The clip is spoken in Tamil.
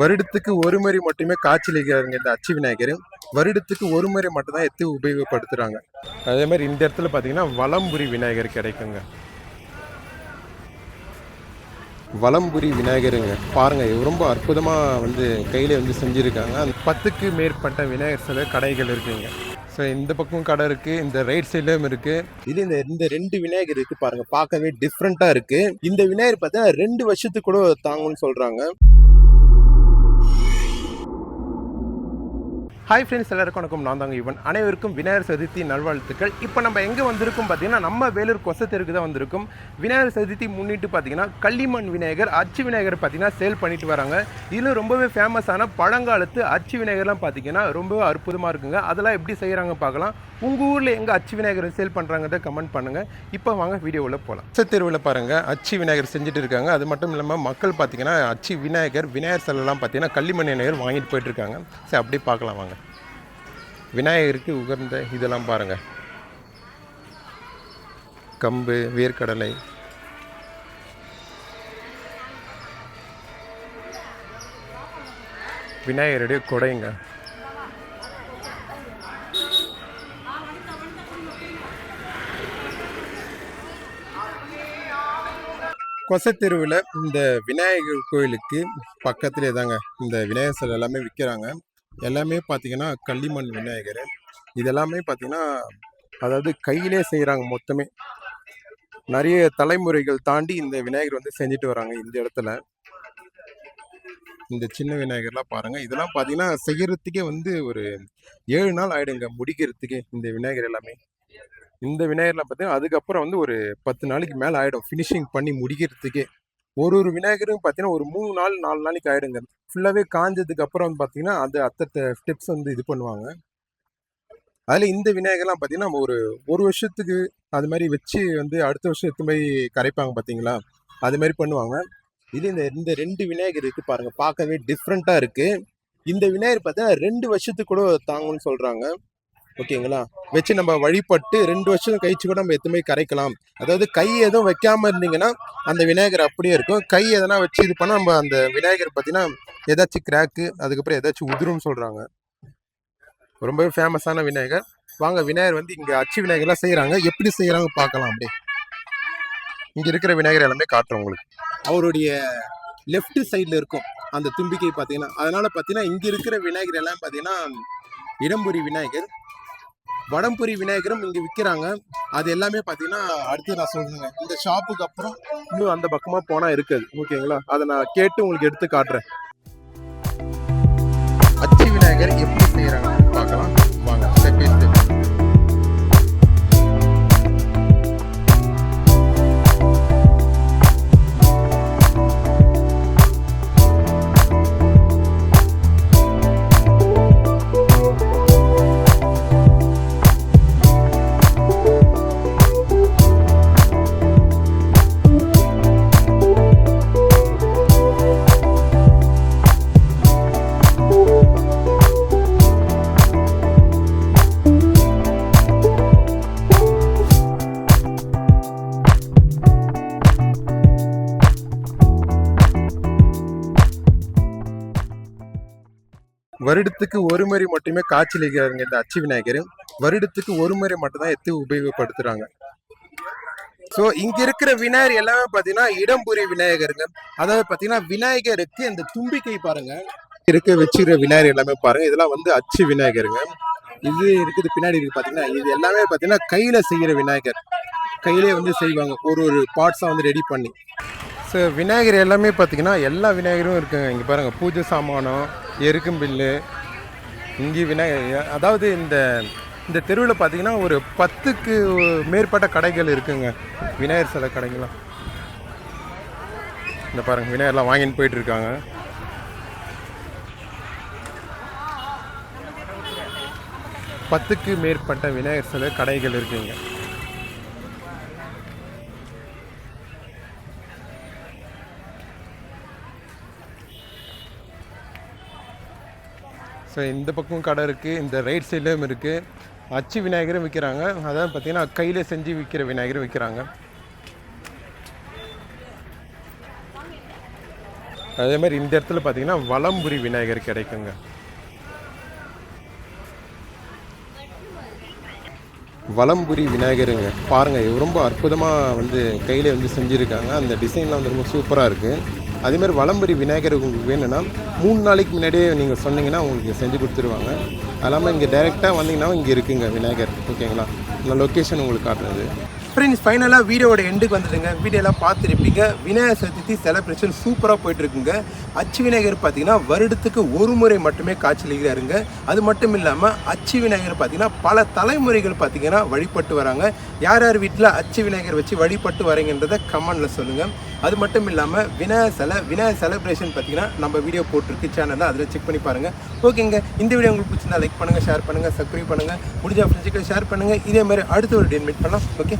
வருடத்துக்கு ஒரு முறை மட்டுமே காய்ச்சலிக்கிறாருங்க இந்த அச்சு விநாயகர். வருடத்துக்கு ஒரு முறை மட்டும்தான் எடுத்து உபயோகப்படுத்துகிறாங்க அதே மாதிரி இந்த இடத்துல பார்த்தீங்கன்னா வலம்புரி விநாயகர் கிடைக்குங்க. வலம்புரி விநாயகருங்க. பாருங்க ரொம்ப அற்புதமாக வந்து கையில் வந்து செஞ்சுருக்காங்க. அந்த பத்துக்கு மேற்பட்ட விநாயகர் சில கடைகள் இருக்குங்க. ஸோ இந்த பக்கம் கடை இருக்குது இந்த ரைட் சைட்லேயும் இருக்குது இது இந்த இந்த ரெண்டு விநாயகர் இருக்குது பாருங்கள் பார்க்கவே டிஃப்ரெண்ட்டாக இருக்குது இந்த விநாயகர் பார்த்தீங்கன்னா ரெண்டு வருஷத்துக்கு கூட தாங்கும்னு சொல்கிறாங்க ஹாய் ஃப்ரெண்ட்ஸ் எல்லாருக்கும் வணக்கம். நான் தாங்க இவன். அனைவருக்கும் விநாயகர் சதுர்த்தி நல்வாழ்த்துக்கள். இப்போ நம்ம எங்கே வந்திருக்கோம் பார்த்தீங்கன்னா நம்ம வேலூர் கொசத்தெருக்கு தான் வந்திருக்கும். விநாயகர் சதுர்த்தி முன்னிட்டு பார்த்தீங்கன்னா கள்ளிமண் விநாயகர் அச்சு விநாயகர் பார்த்தீங்கன்னா சேல் பண்ணிட்டு வராங்க. இதில் ரொம்பவே ஃபேமஸான பழங்காலத்து அச்சு விநாயகர்லாம் பார்த்தீங்கன்னா ரொம்பவே அற்புதமாக இருக்குங்க. அதெல்லாம் எப்படி செய்கிறாங்க பார்க்கலாம். உங்கள் ஊரில் எங்கே அச்சு விநாயகர் சேல் பண்ணுறாங்கிறத கமெண்ட் பண்ணுங்கள் இப்போ வாங்க வீடியோவில் போகலாம் தெருவில் பாருங்கள் அச்சு விநாயகர் செஞ்சுட்டு இருக்காங்க. அது மட்டும் இல்லாமல் மக்கள் பார்த்தீங்கன்னா அச்சு விநாயகர் விநாயகர் சிலைலாம் பார்த்தீங்கன்னா கள்ளிமண் விநாயகர் வாங்கிட்டு போயிட்டுருக்காங்க சரி அப்படியே பார்க்கலாம் வாங்க. விநாயகருக்கு உகந்த இதெல்லாம் பாருங்கள் கம்பு வேர்க்கடலை. விநாயகருடைய கொடைங்க. கொசத்தெருவில் இந்த விநாயகர் கோயிலுக்கு பக்கத்துலேயே தாங்க இந்த விநாயகர் சிலை எல்லாமே விற்கிறாங்க எல்லாமே பார்த்தீங்கன்னா களிமண் விநாயகர். இதெல்லாமே பார்த்தீங்கன்னா அதாவது கையிலே செய்கிறாங்க மொத்தமே. நிறைய தலைமுறைகள் தாண்டி இந்த விநாயகர் வந்து செஞ்சுட்டு வராங்க இந்த இடத்துல. இந்த சின்ன விநாயகர்லாம் பாருங்கள் இதெல்லாம் பார்த்தீங்கன்னா செய்கிறதுக்கே வந்து ஒரு ஏழு நாள் ஆகிடுங்க முடிக்கிறதுக்கே இந்த விநாயகர் எல்லாமே. இந்த விநாயகர்லாம் பார்த்தீங்கன்னா அதுக்கப்புறம் வந்து ஒரு பத்து நாளைக்கு மேலே ஆயிடும். ஃபினிஷிங் பண்ணி முடிக்கிறதுக்கே. ஒரு ஒரு விநாயகரும் பார்த்தீங்கன்னா ஒரு மூணு நாள் நாலு நாளைக்கு ஆயிடுங்க. ஃபுல்லாகவே காஞ்சதுக்கு அப்புறம் வந்து பார்த்தீங்கன்னா அது அத்தத்தை ஸ்டெப்ஸ் வந்து இது பண்ணுவாங்க. அதில் இந்த விநாயகர்லாம் பார்த்தீங்கன்னா நம்ம ஒரு ஒரு வருஷத்துக்கு அது மாதிரி வச்சு வந்து அடுத்த வருஷம் எடுத்து போய் கரைப்பாங்க பார்த்தீங்களா அது மாதிரி பண்ணுவாங்க. இது இந்த இந்த ரெண்டு விநாயகர் இருக்கு பாருங்கள் பார்க்கவே டிஃப்ரெண்ட்டாக இருக்குது இந்த விநாயகர் பார்த்தீங்கன்னா ரெண்டு வருஷத்துக்கு கூட தாங்கும்னு சொல்கிறாங்க ஓகேங்களா வச்சு நம்ம வழிபட்டு ரெண்டு வருஷம் கழிச்சு கூட நம்ம எதுவுமே கரைக்கலாம். அதாவது கை எதுவும் வைக்காம இருந்தீங்கன்னா அந்த விநாயகர் அப்படியே இருக்கும். கை எதனா வச்சு இது பண்ணா நம்ம அந்த விநாயகர் பார்த்தீங்கன்னா ஏதாச்சும் கிராக்கு அதுக்கப்புறம் ஏதாச்சும் உதிரும்னு சொல்கிறாங்க ரொம்பவே ஃபேமஸான விநாயகர். வாங்க விநாயகர் வந்து இங்கே அச்சு விநாயகர்லாம் செய்கிறாங்க எப்படி செய்கிறாங்க பார்க்கலாம் அப்படியே. இங்கே இருக்கிற விநாயகர் எல்லாமே காட்டுறோம் உங்களுக்கு. அவருடைய லெஃப்ட் சைடில் இருக்கும் அந்த தும்பிக்கை பார்த்தீங்கன்னா. அதனால் பார்த்தீங்கன்னா இங்கே இருக்கிற விநாயகர் எல்லாம் பார்த்தீங்கன்னா இடம்புரி விநாயகர். வடம்புரி விநாயகரும் இங்க விற்கிறாங்க அது எல்லாமே பார்த்தீங்கன்னா அடுத்து நான் சொல்றேங்க. இந்த ஷாப்புக்கு அப்புறம் இன்னும் அந்த பக்கமா போனா இருக்குது. ஓகேங்களா அதை நான் கேட்டு உங்களுக்கு எடுத்து காட்டுறேன். அச்சி விநாயகர் எப்படி செய்யறாங்க பார்க்கலாம். வருடத்துக்கு ஒரு முறை மட்டுமே காய்ச்சலிக்கிறாங்க இந்த அச்சு விநாயகர். வருடத்துக்கு ஒரு முறை மட்டும்தான் எடுத்து உபயோகப்படுத்துறாங்க. ஸோ இங்க இருக்கிற விநாயகர் எல்லாமே பார்த்தீங்கன்னா இடம்புரி விநாயகருங்க. அதாவது பார்த்தீங்கன்னா விநாயகருக்கு இந்த தும்பிக்கை பாருங்க. இருக்க வச்சுக்கிற விநாயகர் எல்லாமே பாருங்க. இதெல்லாம் வந்து அச்சு விநாயகருங்க. இது இருக்குது பின்னாடி இருக்கு பார்த்தீங்கன்னா இது எல்லாமே பார்த்தீங்கன்னா கையில செய்கிற விநாயகர். கையிலே வந்து செய்வாங்க. ஒரு ஒரு பார்ட்ஸாக வந்து ரெடி பண்ணி. ஸோ விநாயகர் எல்லாமே பார்த்தீங்கன்னா எல்லா விநாயகரும் இருக்குங்க. இங்கே பாருங்கள் பூஜை சாமானம் எருக்கும்பில்லு இங்கே விநாயகர் அதாவது இந்த இந்த தெருவில் பார்த்தீங்கன்னா ஒரு பத்துக்கு மேற்பட்ட கடைகள் இருக்குங்க. விநாயகர் சிலை கடைங்களாம் இந்த பாருங்கள் விநாயகர்லாம் வாங்கின்னு போயிட்டுருக்காங்க. பத்துக்கு மேற்பட்ட விநாயகர் சிலை கடைகள் இருக்குங்க. ஸோ இந்த பக்கம் கடை இருக்குது இந்த ரைட் சைட்லேயும் இருக்குது அச்சு விநாயகரும் விற்கிறாங்க அதான் பார்த்தீங்கன்னா கையில் செஞ்சு விற்கிற விநாயகரும் விற்கிறாங்க அதே மாதிரி இந்த இடத்துல பார்த்தீங்கன்னா வளம்புரி விநாயகர் கிடைக்குங்க. வளம்புரி விநாயகருங்க. பாருங்கள் ரொம்ப அற்புதமாக வந்து கையில் வந்து செஞ்சுருக்காங்க. அந்த டிசைன்லாம் வந்து ரொம்ப சூப்பராக இருக்குது அதே மாதிரி வலம்புரி விநாயகர் உங்களுக்கு வேணும்னா மூணு நாளைக்கு முன்னாடியே நீங்கள் சொன்னீங்கன்னா உங்களுக்கு செஞ்சு கொடுத்துருவாங்க. அது இல்லாமல் இங்கே டைரெக்டாக வந்தீங்கன்னா இங்கே இருக்குங்க விநாயகர் ஓகேங்களா? நான் லொக்கேஷன் உங்களுக்கு காட்டுறது. ஃப்ரெண்ட்ஸ் ஃபைனலாக வீடியோவோட எண்டுக்கு வந்துட்டுங்க வீடியோலாம் பார்த்துருப்பீங்க. விநாயகர் சதுர்த்தி செலிப்ரேஷன் சூப்பராக போயிட்டுருக்குங்க. அச்சு விநாயகர் பார்த்தீங்கன்னா வருடத்துக்கு ஒரு முறை மட்டுமே காய்ச்சலிக்கிறாருங்க அது மட்டும் இல்லாமல் அச்சு விநாயகர் பார்த்தீங்கன்னா பல தலைமுறைகள் பார்த்தீங்கன்னா வழிபட்டு வராங்க. யார் யார் வீட்டில் அச்சு விநாயகர் வச்சு வழிபட்டு வரீங்கன்றதை கமெண்டில் சொல்லுங்கள் அது மட்டும் இல்லாமல் விநாயகர் சிலை விநாயகர் செலிப்ரேஷன் பார்த்தீங்கன்னா நம்ம வீடியோ போட்டிருக்கு. சேனலில் அதில் செக் பண்ணி பாருங்கள் ஓகேங்க இந்த வீடியோ உங்களுக்கு பிடிச்சிருந்தா லைக் பண்ணுங்கள் ஷேர் பண்ணுங்கள் சப்ஸ்கிரைப் பண்ணுங்கள் முடிஞ்ச ஃப்ரெண்ட்ஸுக்கு ஷேர் பண்ணுங்கள் இதே மாதிரி அடுத்த ஒரு டேட் மீட் பண்ணலாம். ஓகே